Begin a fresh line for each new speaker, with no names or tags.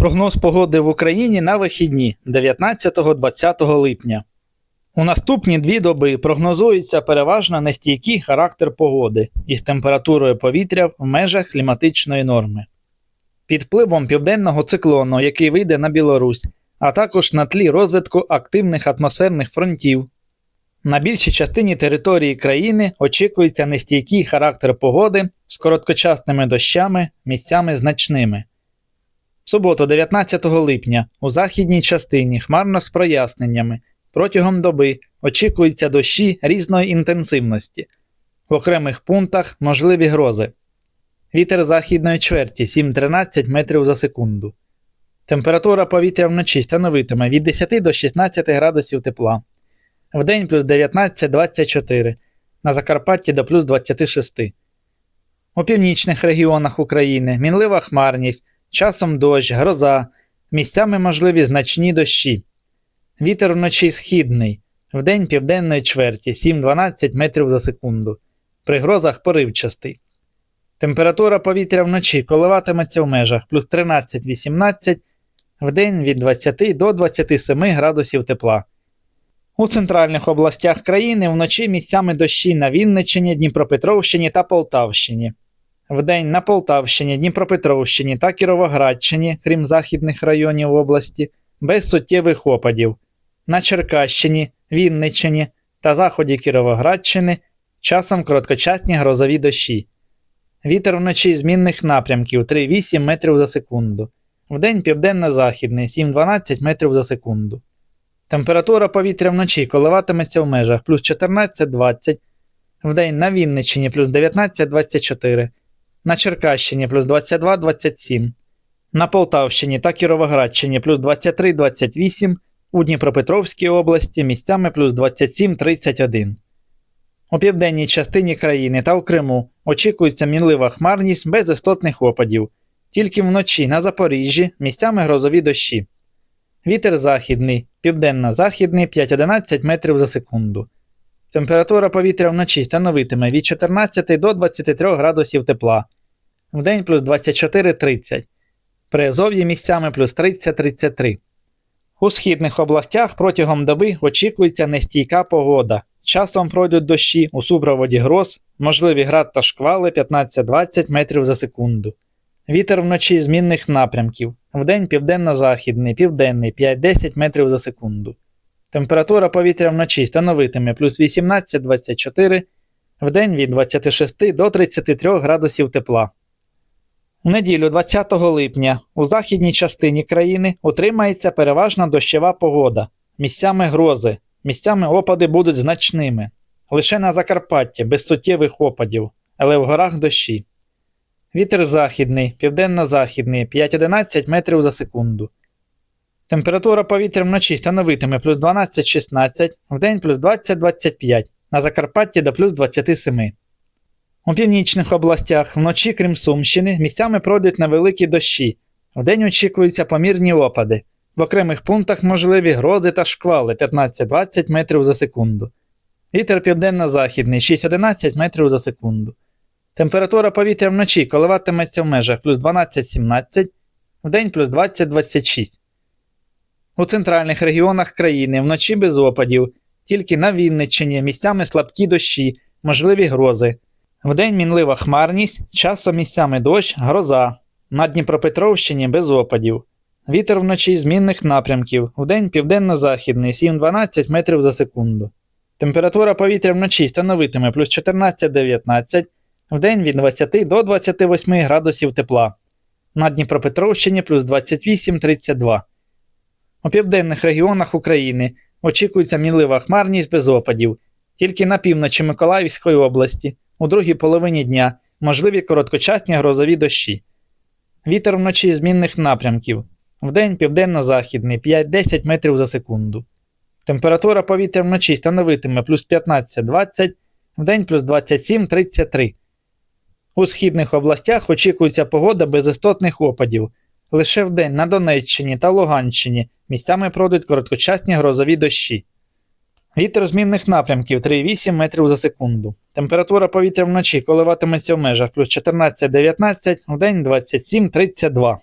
Прогноз погоди в Україні на вихідні 19-20 липня. У наступні дві доби прогнозується переважно нестійкий характер погоди із температурою повітря в межах кліматичної норми. Під впливом південного циклону, який вийде на Білорусь, а також на тлі розвитку активних атмосферних фронтів. На більшій частині території країни очікується нестійкий характер погоди з короткочасними дощами, місцями значними. В суботу, 19 липня, у західній частині хмарно з проясненнями. Протягом доби очікуються дощі різної інтенсивності. В окремих пунктах можливі грози. Вітер західної чверті 7-13 метрів за секунду. Температура повітря вночі становитиме від 10 до 16 градусів тепла. Вдень плюс 19-24, на Закарпатті до плюс 26. У північних регіонах України мінлива хмарність, часом дощ, гроза, місцями можливі значні дощі. Вітер вночі східний, вдень південної чверті 7-12 метрів за секунду. При грозах поривчастий. Температура повітря вночі коливатиметься в межах плюс 13-18, вдень від 20 до 27 градусів тепла. У центральних областях країни вночі місцями дощі на Вінниччині, Дніпропетровщині та Полтавщині. Вдень на Полтавщині, Дніпропетровщині та Кіровоградщині, крім західних районів області, без суттєвих опадів. На Черкащині, Вінниччині та заході Кіровоградщини часом короткочасні грозові дощі. Вітер вночі змінних напрямків 3-8 метрів за секунду. Вдень південно-західний 7-12 метрів за секунду. Температура повітря вночі коливатиметься в межах плюс 14-20, вдень на Вінниччині плюс 19-24, на Черкащині плюс 22-27, на Полтавщині та Кіровоградщині плюс 23-28, у Дніпропетровській області місцями плюс 27-31. У південній частині країни та у Криму очікується мінлива хмарність без істотних опадів, тільки вночі на Запоріжжі місцями грозові дощі. Вітер західний, південно-західний 5-11 метрив за секунду. Температура повітря вночі становитиме від 14 до 23 градусів тепла, вдень плюс 24-30, при Азов'ї місцями плюс 30-33. У східних областях протягом доби очікується нестійка погода. Часом пройдуть дощі у супроводі гроз, можливі град та шквали 15-20 метрів за секунду. Вітер вночі змінних напрямків. Вдень південно-західний, південний 5-10 метрів за секунду. Температура повітря вночі становитиме плюс 18-24, вдень від 26 до 33 градусів тепла. У неділю 20 липня у західній частині країни утримається переважна дощова погода, місцями грози, місцями опади будуть значними. Лише на Закарпатті без суттєвих опадів, але в горах дощі. Вітер західний, південно-західний 5-11 метрів за секунду. Температура повітря вночі становитиме плюс 12-16, вдень плюс 20-25, на Закарпатті до плюс 27. У північних областях вночі, крім Сумщини, місцями пройдуть невеликі дощі. Вдень очікуються помірні опади. В окремих пунктах можливі грози та шквали 15-20 метрів за секунду. Вітер південно-західний 6-11 метрів за секунду. Температура повітря вночі коливатиметься в межах плюс 12-17, вдень плюс 20-26. У центральних регіонах країни вночі без опадів, тільки на Вінниччині місцями слабкі дощі, можливі грози. Вдень мінлива хмарність, часом місцями дощ, гроза. На Дніпропетровщині без опадів. Вітер вночі змінних напрямків, вдень південно-західний 7-12 метрів за секунду. Температура повітря вночі становитиме плюс 14-19, вдень від 20 до 28 градусів тепла. На Дніпропетровщині плюс 28-32. У південних регіонах України очікується мінлива хмарність без опадів, тільки на півночі Миколаївської області, у другій половині дня можливі короткочасні грозові дощі. Вітер вночі змінних напрямків, вдень південно-західний 5-10 метрів за секунду. Температура повітря вночі становитиме плюс 15-20, вдень плюс 27-33. У східних областях очікується погода без істотних опадів. Лише вдень на Донеччині та Луганщині місцями пройдуть короткочасні грозові дощі. Вітер змінних напрямків 3,8 метрів за секунду. Температура повітря вночі коливатиметься в межах плюс 14-19, вдень 27-32.